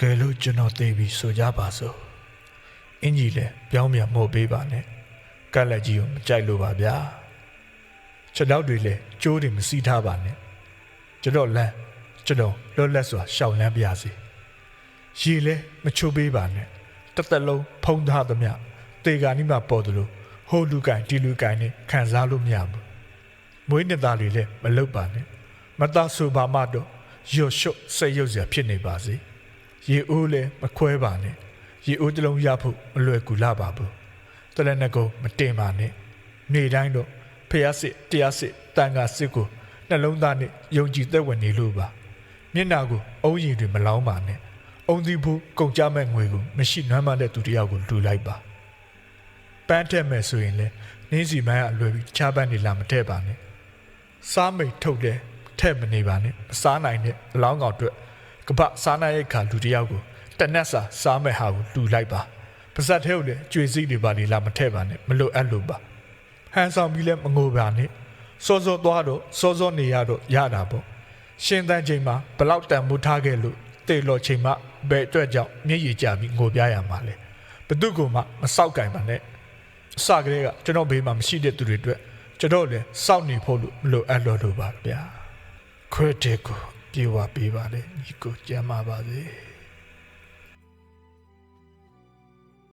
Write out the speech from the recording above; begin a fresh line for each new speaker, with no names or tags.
ကယ်လို့ကျွန်တော်သိပြီဆိုကြပါစို့အင်ကြီးလည်းပြောင်းပြန်မို့ပေးပါနဲ့ကက်လက်ကြီးကိုမကြိုက်လို့ပါဗျာကျွန်တော်တွေလည်းကြိုးတွေမစီးထားပါနဲ့ကျွန်တော်လမ်းကျွန်တော်လွတ်လပ်စွာရှောင်လန်းပါစေရေလည်းမချိုးပေးပါနဲ့တစ်သက်လုံးဖုံးထားသမျှတေဂာနီမှာပေါ်တယ်လို့ဟိုလူကင်ဒီလူကင်နဲ့ခံစားလို့မရဘူးမွေးနှစ်သားတွေလည်းမလုပ်ပါနဲ့မသားဆိုပါမှတော့ရွတ်ရှုပ်စိတ်ရုပ်စရာဖြစ်နေပါစေ ရေအိုးလည်းမခွဲပါနဲ့ရေအိုးတစ်လုံးရဖို့မလွယ်ကူလာပါဘူးတလည်းနှကုံမတင်ပါနဲ့နေတိုင်းတော့ဖျားစစ်တရားစစ်တန်ခါစစ်ကိုနှလုံးသားနဲ့ယုံကြည်သက်ဝင်နေလို့ပါမျက်နာကိုအုံးရင်တွေမလောင်းပါနဲ့အုံသီးဖို့ကုန်ကြမဲ့ငွေကိုမရှိနွမ်းမတဲ့သူတစ်ယောက်ကိုလူလိုက်ပါပန်းထက်မဲ့ဆိုရင်လည်းနင်းစီမိုင်းကအလွယ်ပြီးချားပန်းနေလာမထည့်ပါနဲ့စားမိတ်ထုတ်တယ်ထည့်မနေပါနဲ့မစားနိုင်တဲ့အလောင်းကောင်အတွက် ကပစားနိုင်ရဲ့ခါလူတစ်ယောက်ကိုတနက်စာစားမဲ့ဟာကိုလူလိုက်ပါပါဇက်ထဲကိုလည်းကြွေစီးတွေပါလေလာမထည့်ပါနဲ့မလိုအပ်လို့ပါဟန်ဆောင်ပြီးလဲမငိုပါနဲ့စောစောသွားတော့စောစောနေရတော့ရတာပေါ့ရှင်တန်းချိန်မှာဘလောက်တန်မိုးထားခဲ့လို့တေလော်ချိန်မှာဘယ်အတွက်ကြောင့်မျက်ရည်ကျပြီးငိုပြရမှာလဲဘသူကမှမစောက်ကင်ပါနဲ့အစကလေးကကျွန်တော်ဘေးမှာမရှိတဲ့သူတွေအတွက်ကျွန်တော်လည်းစောင့်နေဖို့လို့မလိုအပ်လို့လို့ပါဗျာခရစ်တစ်ကို ပြေဝပေးပါလေညီကိုကြမ်းပါပါစေ